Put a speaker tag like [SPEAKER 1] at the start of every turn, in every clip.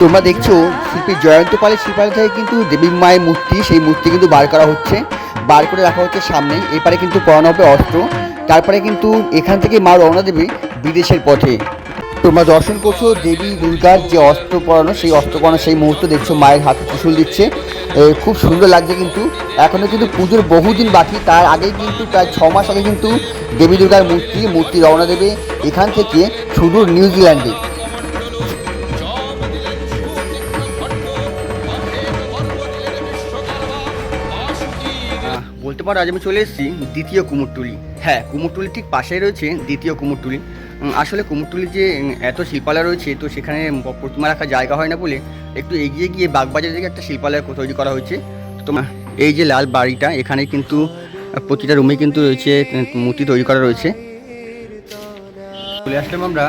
[SPEAKER 1] তোমরা দেখছ শিল্পী জয়ন্ত পালের শিল্পালয় থেকে কিন্তু দেবী মায়ের মূর্তি, সেই মূর্তি কিন্তু বার করা হচ্ছে। বার করে রাখা হচ্ছে সামনে এপারে কিন্তু পরানো হবে অস্ত্র। তারপরে কিন্তু এখান থেকে মা রওনা দেবে বিদেশের পথে। তোমরা দর্শন করছ দেবী দুর্গার যে অস্ত্র পরানো, সেই অস্ত্র পরানো সেই মুহূর্ত দেখছ মায়ের হাতে ত্রিশূল দিচ্ছে। খুব সুন্দর লাগছে কিন্তু। এখনও কিন্তু পুজোর বহুদিন বাকি। তার আগে কিন্তু প্রায় ছ মাস আগে কিন্তু দেবী দুর্গার মূর্তি মূর্তি রওনা দেবে এখান থেকে সুদূর নিউজিল্যান্ডে। বলতে পারো, আজ আমি চলে এসেছি দ্বিতীয় কুমোরটুলি। হ্যাঁ কুমোরটুলি ঠিক পাশেই রয়েছে দ্বিতীয় কুমোরটুলি। আসলে কুমোরটুলির যে এত শিল্পালয় রয়েছে, তো সেখানে প্রতিমা রাখার জায়গা হয় না বলে একটু এগিয়ে গিয়ে বাগবাজার থেকে একটা শিল্পালয় তৈরি করা হয়েছে। তো তোমার এই যে লাল বাড়িটা, এখানে কিন্তু প্রতিটা রুমে কিন্তু রয়েছে মূর্তি তৈরি করা রয়েছে। চলে আসলাম আমরা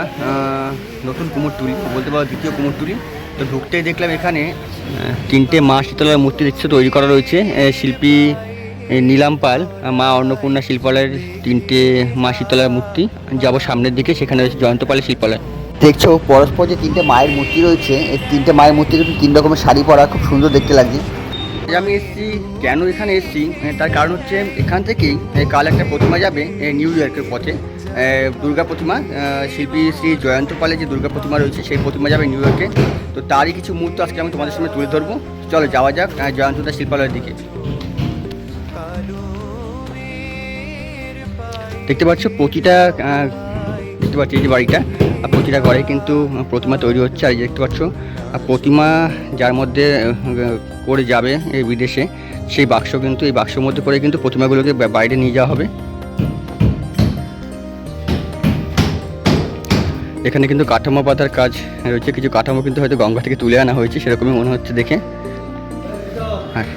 [SPEAKER 1] নতুন কুমোরটুলি, বলতে পারো দ্বিতীয় কুমোরটুলি। তো ঢুকতেই দেখলাম এখানে তিনটে মা শীতলার মূর্তি দেখছে তৈরি করা রয়েছে। শিল্পী নীলাম পাল মা অন্নপূর্ণা শিল্পালয়ের তিনটে মা শীতলার মূর্তি। যাব সামনের দিকে সেখানে রয়েছে জয়ন্ত পালের শিল্পালয়। দেখছ পরস্পর যে তিনটে মায়ের মূর্তি রয়েছে এই তিনটে মায়ের মূর্তি কিন্তু তিন রকমের শাড়ি পরা খুব সুন্দর দেখতে লাগছে আমি এসেছি কেন এখানে এসেছি? তার কারণ হচ্ছে এখান থেকেই কাল একটা প্রতিমা যাবে নিউ ইয়র্কের পথে। দুর্গা প্রতিমা শিল্পী শ্রী জয়ন্ত পালের যে দুর্গা প্রতিমা রয়েছে সেই প্রতিমা যাবে নিউ ইয়র্কে তো তারই কিছু মুহূর্ত আজকে আমি তোমাদের সামনে তুলে ধরবো। চলো যাওয়া যাক জয়ন্তদা শিল্পালয়ের দিকে। দেখতে পাচ্ছ প্রতিটা দেখতে পাচ্ছি এই যে বাড়িটা প্রতিটা ঘরে কিন্তু প্রতিমা তৈরি হচ্ছে, আর দেখতে পাচ্ছ প্রতিমা যার মধ্যে করে যাবে এই বিদেশে, সেই বাক্স কিন্তু, এই বাক্সের মধ্যে করে কিন্তু প্রতিমাগুলোকে বাইরে নিয়ে যাওয়া হবে। এখানে কিন্তু কাঠামো পাতার কাজ রয়েছে, কিছু কাঠামো কিন্তু হয়তো গঙ্গা থেকে তুলে আনা হয়েছে, সেরকমই মনে হচ্ছে দেখে। হ্যাঁ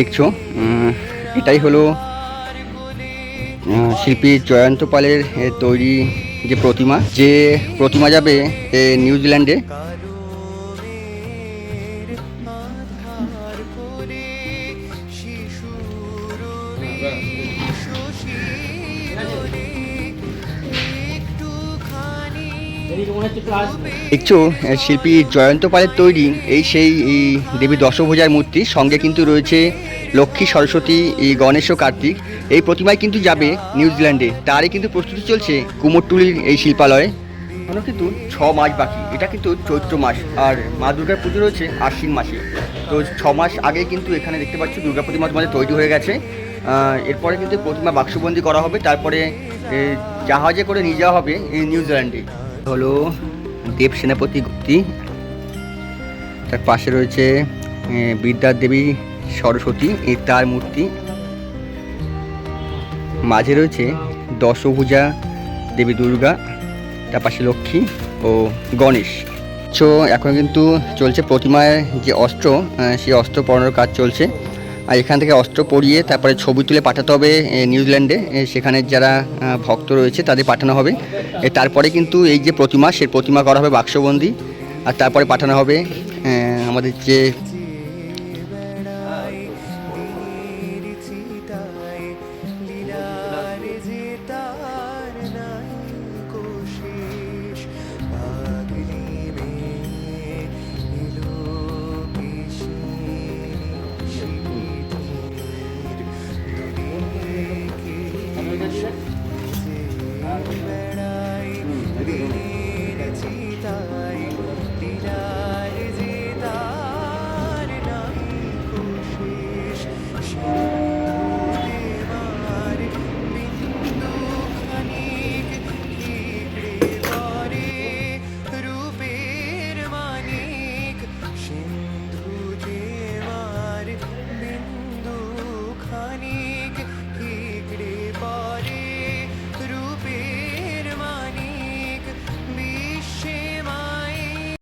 [SPEAKER 1] দেখছ। এটাই হলো শিল্পী জয়ন্ত পালের তৈরি যে প্রতিমা। যে প্রতিমা যাবে নিউজিল্যান্ডে। দেখছ শিল্পী জয়ন্ত পালের তৈরি এই সেই দেবী দশভুজার মূর্তি। সঙ্গে কিন্তু রয়েছে লক্ষ্মী সরস্বতী, এই গণেশ ও কার্তিক, এই প্রতিমায় কিন্তু যাবে নিউজিল্যান্ডে তারই কিন্তু প্রস্তুতি চলছে কুমোরটুলির এই শিল্পালয়ে। এখনও কিন্তু ছ মাস বাকি। এটা কিন্তু চৈত্র মাস। আর মা দুর্গার পুজো রয়েছে আশ্বিন মাসে। তো ছ মাস আগে কিন্তু এখানে দেখতে পাচ্ছ দুর্গা প্রতিমা তোমাদের তৈরি হয়ে গেছে। এরপরে কিন্তু প্রতিমা বাক্সবন্দি করা হবে। তারপরে জাহাজে করে নিয়ে যাওয়া হবে এই নিউজিল্যান্ডে হলো দেব সেনাপতি গুপ্তি। তার পাশে রয়েছে বিদ্যার দেবী সরস্বতী এই তার মূর্তি। মাঝে রয়েছে দশভুজা দেবী দুর্গা তার পাশে লক্ষ্মী ও গণেশ। তো এখন কিন্তু চলছে প্রতিমায় যে অস্ত্র সেই অস্ত্র পরানোর কাজ চলছে। আর এখান থেকে অস্ত্র পরিয়ে তারপরে ছবি তুলে পাঠাতে হবে এ, নিউজিল্যান্ডে। এ, সেখানে যারা ভক্ত রয়েছে তাদের পাঠানো হবে। এ, তারপরে কিন্তু এই যে প্রতিমা সেই প্রতিমা করা হবে বাক্সবন্দি। আর তারপরে পাঠানো হবে আমাদের যে